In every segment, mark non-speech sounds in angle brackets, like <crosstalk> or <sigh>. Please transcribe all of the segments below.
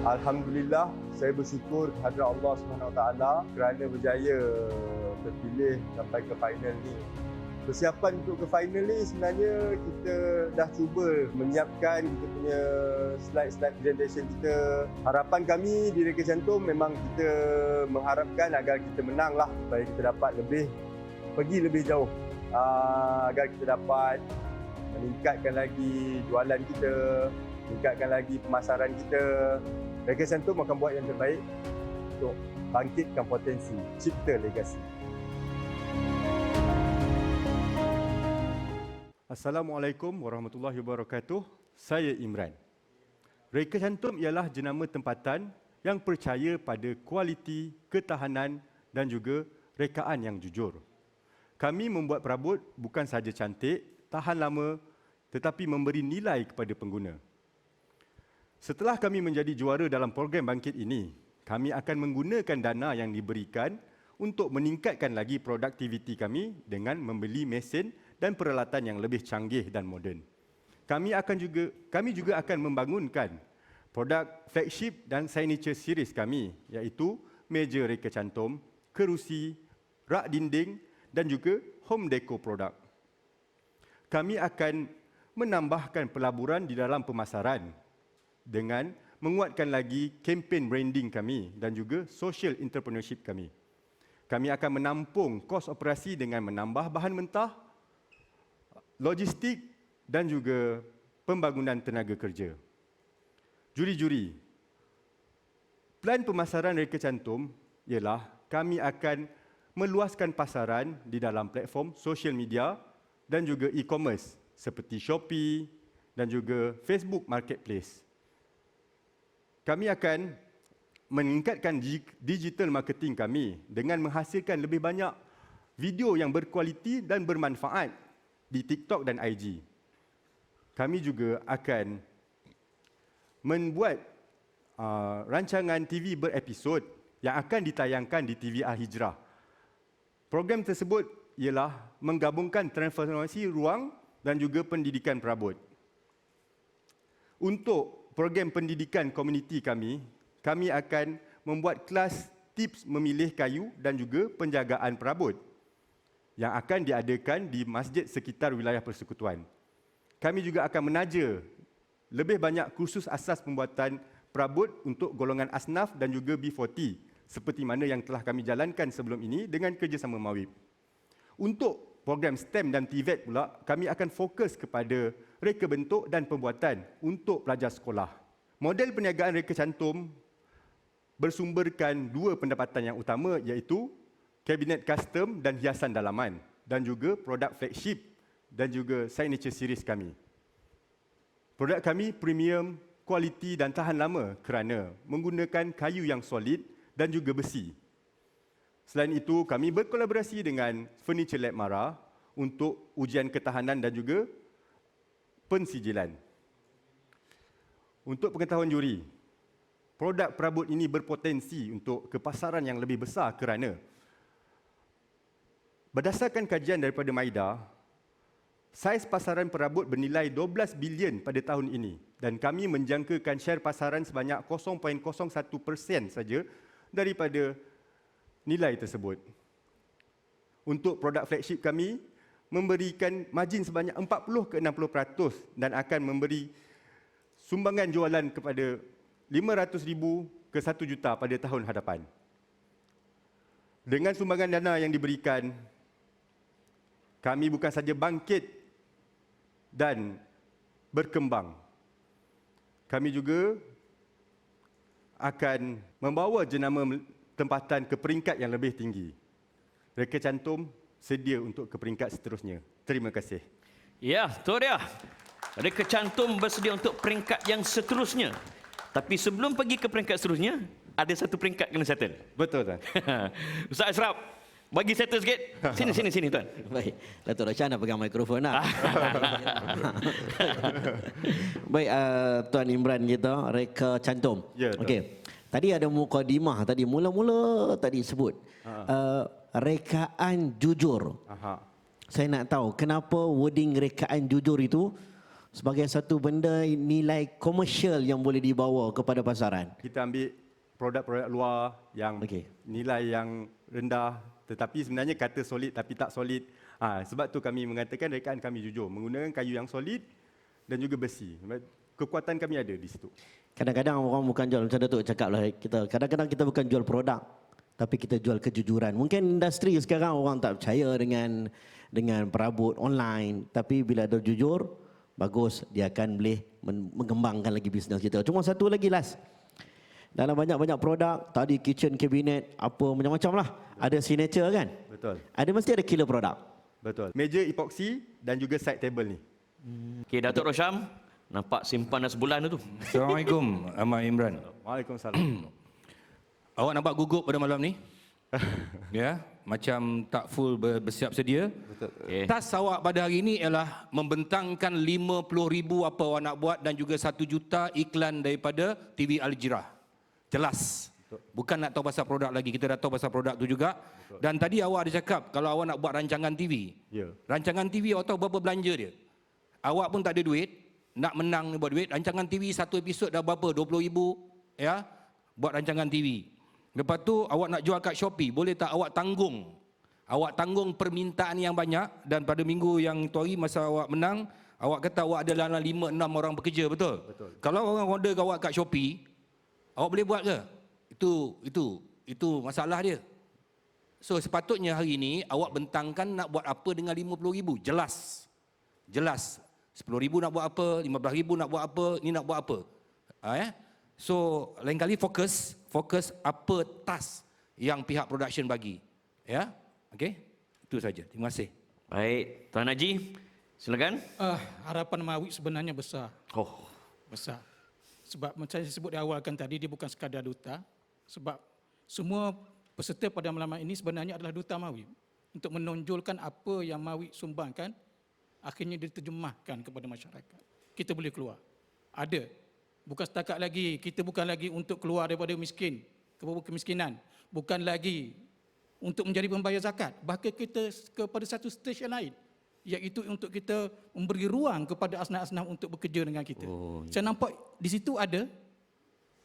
Alhamdulillah, saya bersyukur kepada Allah SWT kerana berjaya terpilih sampai ke final ni. Persiapan untuk ke final ni sebenarnya kita dah cuba menyiapkan kita punya slide-slide presentation kita. Harapan kami di Reka Cantum memang kita mengharapkan agar kita menang lah supaya kita dapat lebih pergi lebih jauh uh, agar kita dapat meningkatkan lagi jualan kita, meningkatkan lagi pemasaran kita. Reka Cantum akan buat yang terbaik untuk bangkitkan potensi, cipta legasi. Assalamualaikum warahmatullahi wabarakatuh. Saya Imran. Reka Cantum ialah jenama tempatan yang percaya pada kualiti, ketahanan dan juga rekaan yang jujur. Kami membuat perabot bukan sahaja cantik, tahan lama tetapi memberi nilai kepada pengguna. Setelah kami menjadi juara dalam program bangkit ini, kami akan menggunakan dana yang diberikan untuk meningkatkan lagi produktiviti kami dengan membeli mesin dan peralatan yang lebih canggih dan moden. Kami akan juga kami juga akan membangunkan produk flagship dan signature series kami iaitu meja reka cantum, kerusi, rak dinding dan juga home decor produk. Kami akan menambahkan pelaburan di dalam pemasaran dengan menguatkan lagi kempen branding kami dan juga social entrepreneurship kami. Kami akan menampung kos operasi dengan menambah bahan mentah, logistik dan juga pembangunan tenaga kerja. Juri-juri, plan pemasaran reka cantum ialah kami akan meluaskan pasaran di dalam platform social media dan juga e-commerce seperti Shopee dan juga Facebook Marketplace. Kami akan meningkatkan digital marketing kami dengan menghasilkan lebih banyak video yang berkualiti dan bermanfaat di TikTok dan IG. Kami juga akan membuat uh, rancangan TV berepisod yang akan ditayangkan di TV Al-Hijrah. Program tersebut ialah menggabungkan transformasi ruang dan juga pendidikan perabot. Untuk program pendidikan komuniti kami, kami akan membuat kelas tips memilih kayu dan juga penjagaan perabot yang akan diadakan di masjid sekitar wilayah persekutuan. Kami juga akan menaja lebih banyak kursus asas pembuatan perabot untuk golongan asnaf dan juga B40 seperti mana yang telah kami jalankan sebelum ini dengan kerjasama Mawib. Untuk program STEM dan TVET pula, kami akan fokus kepada reka bentuk dan pembuatan untuk pelajar sekolah. Model perniagaan reka cantum bersumberkan dua pendapatan yang utama iaitu kabinet custom dan hiasan dalaman dan juga produk flagship dan juga signature series kami. Produk kami premium, kualiti dan tahan lama kerana menggunakan kayu yang solid dan juga besi. Selain itu, kami berkolaborasi dengan Furniture Lab Mara untuk ujian ketahanan dan juga pensijilan. Untuk pengetahuan juri, produk perabot ini berpotensi untuk kepasaran yang lebih besar kerana Berdasarkan kajian daripada Maida, saiz pasaran perabot bernilai 12 bilion pada tahun ini dan kami menjangkakan share pasaran sebanyak 0.01% saja daripada nilai tersebut. Untuk produk flagship kami memberikan margin sebanyak 40 ke 60% dan akan memberi sumbangan jualan kepada 500 ribu ke 1 juta pada tahun hadapan. Dengan sumbangan dana yang diberikan, kami bukan saja bangkit dan berkembang. Kami juga akan membawa jenama tempatan ke peringkat yang lebih tinggi. Reka Cantum sedia untuk ke peringkat seterusnya. Terima kasih. Ya, tu dia. Reka Cantum bersedia untuk peringkat yang seterusnya. Tapi sebelum pergi ke peringkat seterusnya, ada satu peringkat kena settle. Betul tuan. <laughs> Ustaz Asraf, bagi settle sikit. Sini, sini, sini tuan. <laughs> Baik, Datuk Rashan nak pegang mikrofon lah. <laughs> Baik, uh, Tuan Imran kita, reka cantum. Ya. Okey. Tadi ada mukadimah tadi, mula-mula tadi sebut. Uh, rekaan jujur. Aha. Saya nak tahu kenapa wording rekaan jujur itu sebagai satu benda nilai komersial yang boleh dibawa kepada pasaran. Kita ambil produk-produk luar yang Okey. nilai yang rendah tetapi sebenarnya kata solid tapi tak solid. Ha, sebab tu kami mengatakan rekaan kami jujur menggunakan kayu yang solid dan juga besi. Kekuatan kami ada di situ. Kadang-kadang orang bukan jual macam Datuk cakap lah kita kadang-kadang kita bukan jual produk tapi kita jual kejujuran. Mungkin industri sekarang orang tak percaya dengan dengan perabot online tapi bila ada jujur bagus dia akan boleh men- mengembangkan lagi bisnes kita. Cuma satu lagi last. Dalam banyak-banyak produk tadi kitchen cabinet apa macam-macam lah. Ada signature kan? Betul. Ada mesti ada killer produk. Betul. Meja epoxy dan juga side table ni. Okey, Datuk Rosham, nampak simpanan sebulan tu. Assalamualaikum, Ahmad Imran. Waalaikumsalam. <clears throat> Awak nampak gugup pada malam ni? <laughs> ya, macam tak full ber- bersiap sedia. Okey. Tas awak pada hari ini ialah membentangkan 50 ribu apa awak nak buat dan juga 1 juta iklan daripada TV Al Jirah. Jelas. Bukan nak tahu pasal produk lagi, kita dah tahu pasal produk tu juga. Dan tadi awak ada cakap kalau awak nak buat rancangan TV. Ya. Rancangan TV awak tahu berapa belanja dia? Awak pun tak ada duit, nak menang ni buat duit. Rancangan TV satu episod dah berapa? 20 ribu ya? Buat rancangan TV. Lepas tu awak nak jual kat Shopee, boleh tak awak tanggung? Awak tanggung permintaan yang banyak dan pada minggu yang tu hari masa awak menang, awak kata awak ada dalam 5 6 orang bekerja, betul? Betul. Kalau orang order kat awak kat Shopee, awak boleh buat ke? Itu itu itu masalah dia. So sepatutnya hari ini awak bentangkan nak buat apa dengan 50 ribu. Jelas. Jelas. 10 ribu nak buat apa, 15 ribu nak buat apa, ni nak buat apa. Ha, ya? So lain kali fokus, fokus apa task yang pihak production bagi. Ya? Okey? Itu saja. Terima kasih. Baik, Tuan Haji, silakan. Ah, harapan Mawi sebenarnya besar. Oh, Besar. Sebab macam saya sebut di awal kan tadi, dia bukan sekadar duta. Sebab semua peserta pada malam ini sebenarnya adalah duta Mawi. Untuk menonjolkan apa yang Mawi sumbangkan, akhirnya diterjemahkan kepada masyarakat. Kita boleh keluar. Ada. Bukan setakat lagi, kita bukan lagi untuk keluar daripada miskin, kepada kemiskinan. Bukan lagi untuk menjadi pembayar zakat. Bahkan kita kepada satu stage yang lain iaitu untuk kita memberi ruang kepada asnaf-asnaf untuk bekerja dengan kita. Oh, ya. Saya nampak di situ ada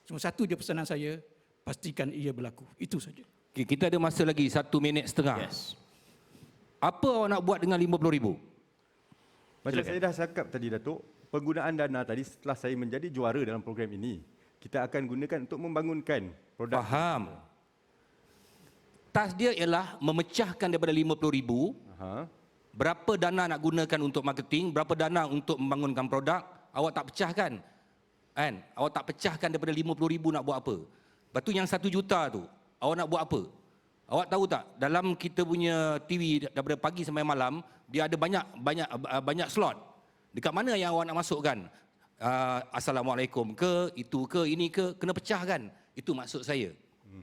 cuma satu je pesanan saya, pastikan ia berlaku. Itu saja. Okay, kita ada masa lagi satu minit setengah. yes. Apa awak nak buat dengan 50 ribu? Macam Silakan. saya dah cakap tadi Datuk, penggunaan dana tadi setelah saya menjadi juara dalam program ini, kita akan gunakan untuk membangunkan produk. Faham. Tas dia ialah memecahkan daripada 50 ribu Aha. Berapa dana nak gunakan untuk marketing, berapa dana untuk membangunkan produk, awak tak pecahkan. Kan? Awak tak pecahkan daripada 50 ribu nak buat apa. Lepas tu yang 1 juta tu, awak nak buat apa? Awak tahu tak, dalam kita punya TV daripada pagi sampai malam, dia ada banyak banyak banyak slot. Dekat mana yang awak nak masukkan? Uh, Assalamualaikum ke, itu ke, ini ke, kena pecahkan. Itu maksud saya.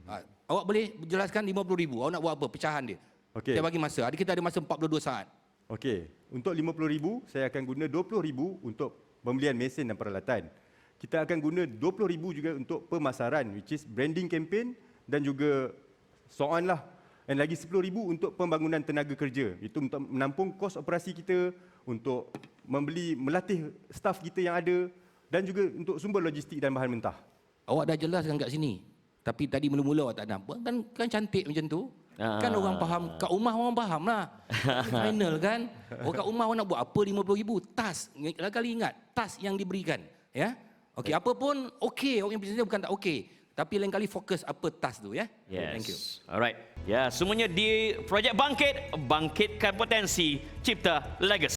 Uh, awak boleh jelaskan 50 ribu, awak nak buat apa? Pecahan dia. Okey. Saya bagi masa. Ada kita ada masa 42 saat. Okey, untuk RM50,000 saya akan guna RM20,000 untuk pembelian mesin dan peralatan. Kita akan guna RM20,000 juga untuk pemasaran which is branding campaign dan juga so on lah. Dan lagi RM10,000 untuk pembangunan tenaga kerja. Itu untuk menampung kos operasi kita, untuk membeli melatih staf kita yang ada dan juga untuk sumber logistik dan bahan mentah. Awak dah jelaskan kat sini. Tapi tadi mula-mula awak tak nampak. Kan, kan cantik macam tu. Kan Ah. orang faham. Kat rumah orang faham lah. <laughs> Final kan. Orang kat rumah awak nak buat apa RM50,000? Tas. Lagi kali ingat. Tas yang diberikan. Ya. Okey, apa pun okey. Awak yang bisnes bukan tak okey. Tapi lain kali fokus apa tas tu ya. Yes. Thank you. Alright. Ya, semuanya di Projek Bangkit, bangkitkan potensi, cipta legacy.